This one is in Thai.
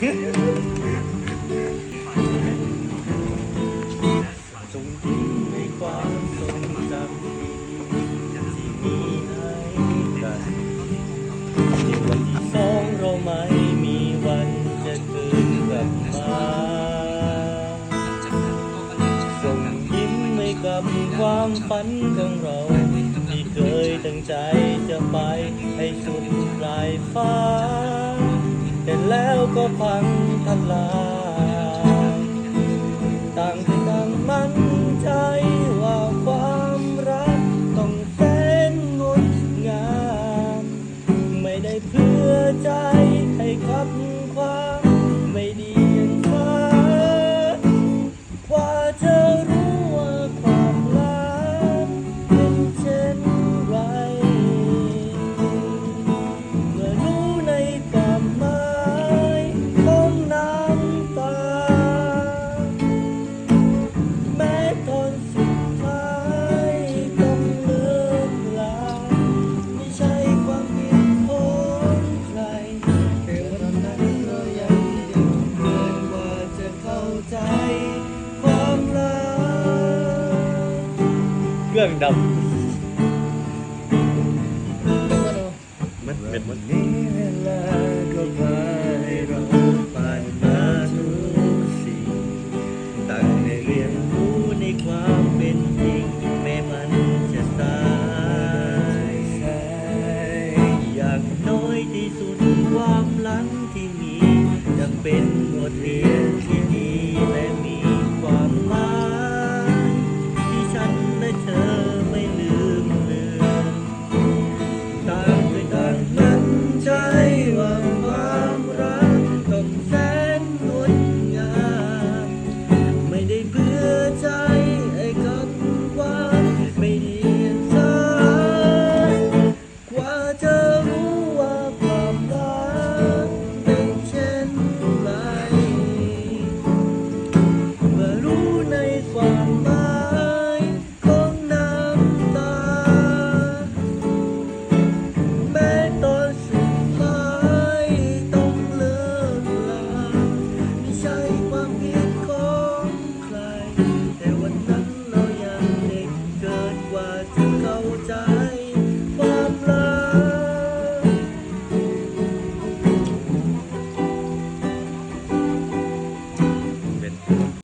จงยิ้มในความทรงจำที่มีให้กันในวันที่สองเราไม่มีวันจะคืนกลับมาส่งยิ้มให้กับความฝันของเรา ที่เคยตั้งใจจะไปให้สุดปลายฟ้า ก็พังทลายต่างคนต่างมั่นใจ ใจความรักเครื่องดำมันเป็นมันนี้เวลาก็พาให้เราผ่านมาทุกสิ่งต่างได้เรียนรู้ในความเป็นจริงแม้มันจะสายอย่างน้อยที่สุดความหลังที่มีจะเป็นบทเรียนที่ time.